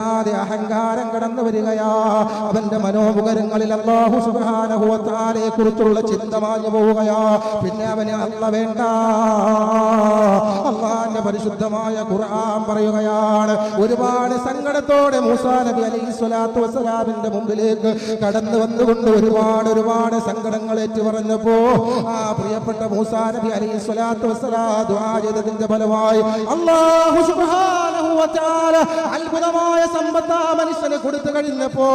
ആദ്യ അഹങ്കാരം കടന്നു വരികയാ. അവന്റെ മനോമുഖരങ്ങളിൽ അള്ളാഹു സുബാനഹുവത്താലെ കുറിച്ചുള്ള ചിന്ത മാഞ്ഞു പോവുകയാ. പിന്നെ അവന് അല്ല വേണ്ട. അള്ളാന്റെ പരിശുദ്ധമായ ഖുർആൻ പറയുകയാണ്. ഒരുപാട് സങ്കടത്തോടെ മൂസാ നബി അലൈഹി സ്വലാത്തു വസ്സലാമിന്റെ മുമ്പിലേക്ക് കടന്നു വന്നുകൊണ്ട് ഒരുപാട് ഒരുപാട് സങ്കടങ്ങൾ ഏറ്റു പറഞ്ഞപ്പോ ആ പ്രിയപ്പെട്ട മൂസാ നബി അലൈഹി സ്വലാത്തു വസ്സലാ ദുആ ചെയ്തതിന്റെ ഫലമായി അള്ളാഹു വതആല അത്ഭുതമായ സമ്പത്ത് ആ മനുഷ്യന് കൊടുത്തു കഴിഞ്ഞപ്പോ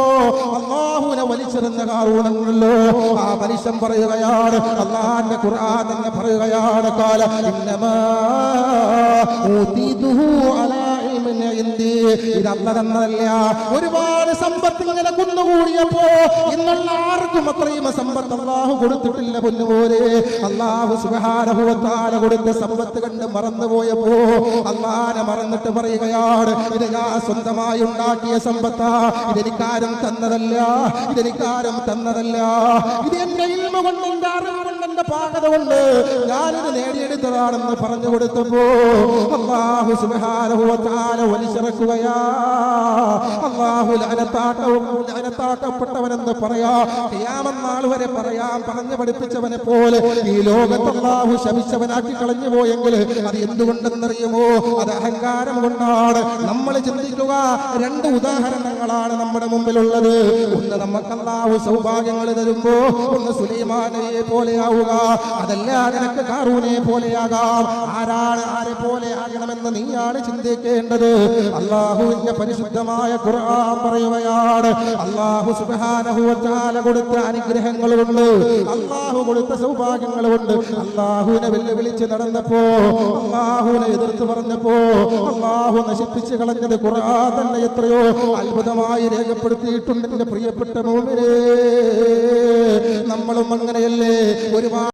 അള്ളാഹുവിനെ വലിച്ചെറിഞ്ഞ കാറൂണല്ലോ ആ മനുഷ്യൻ പറയുകയാണ് അള്ളാഹിന്റെ ഖുർആൻ എന്ന് പറയുകയാണ് കാല ഇന്നമാ ഊതീതുഹു അലാ ഇൽമിൻ ഇൻദി. ഇത് തന്നതല്ല ഒരുപാട് സമ്പത്ത് ഇങ്ങനെ കുന്നുകൂടിയപ്പോ ഇന്നുള്ള ആർക്കും അത്രയും സമ്പത്ത് അള്ളാഹു കൊടുത്തിട്ടില്ല പൊന്നുപോലെ. അള്ളാഹു സുബഹാനഹുവത്താല കൊടുത്ത സമ്പത്ത് കണ്ട് മറന്നുപോയപ്പോ അള്ളാനെ മറന്നിട്ട് പറയുകയാണ് ഇത് ഞാൻ സ്വന്തമായി ഉണ്ടാക്കിയ സമ്പത്താ. ഇതെനിക്കാരും തന്നതല്ല. ഇതെനിക്കാരും തന്നതല്ല. ഇത് എന്റെ ഇൽമ കൊണ്ട് എന്റെ അറിവ് കൊണ്ട് എന്റെ പാകത കൊണ്ട് ഞാനിത് നേടിയെടുത്തതാണെന്ന് പറഞ്ഞു കൊടുത്തപ്പോ അള്ളാഹു സുബഹാനഹുവത്താല വലിച്ചിറക്കുകയാ. അള്ളാഹു ലഅനത്താക്കവും ലഅനത്താക്കപ്പെട്ടവനെന്ന് പറയാ. ഖിയാമന്നാൾ വരെ പറയാൻ പറഞ്ഞു പഠിപ്പിച്ചവനെ പോലെ ഈ ലോകത്ത് അള്ളാഹു ശമിച്ചവനാക്കി കളഞ്ഞു പോയെങ്കിൽ അത് എന്തുകൊണ്ടെന്നറിയുമോ? അത് അഹങ്കാരം കൊണ്ടാണ്. നമ്മൾ ചിന്തിക്കുക രണ്ട് ഉദാഹരണങ്ങളാണ് നമ്മുടെ മുമ്പിലുള്ളത്. ഒന്ന് നമുക്ക് അള്ളാഹു സൗഭാഗ്യങ്ങൾ തരുമ്പോ ഒന്ന് സുലൈമാനയെ പോലെയാവുക അതല്ല നിനക്ക് കാറൂനെ പോലെയാകാം ആരാണ് ആരെ പോലെ ആകണമെന്ന് നീയാണ് ചിന്തിക്കേണ്ടത്. അള്ളാഹുവിന്റെ പരിശുദ്ധമായ ഖുർആൻ പറയുകയാണ് അള്ളാഹു തആല കൊടുത്ത അനുഗ്രഹങ്ങൾ കൊണ്ട് അള്ളാഹു കൊടുത്ത സൗഭാഗ്യങ്ങളുമുണ്ട്. അള്ളാഹുവിനെ വെല്ലുവിളിച്ച് നടന്നപ്പോ അള്ളാഹുവിനെ എതിർത്ത് പറഞ്ഞപ്പോ അള്ളാഹു നശിപ്പിച്ച് കളഞ്ഞത് കുറാ തന്നെ എത്രയോ അത്ഭുതമായി രേഖപ്പെടുത്തിയിട്ടുണ്ട്. എന്റെ പ്രിയപ്പെട്ട മോമിനെ നമ്മളും അങ്ങനെയല്ലേ? ഒരുപാട്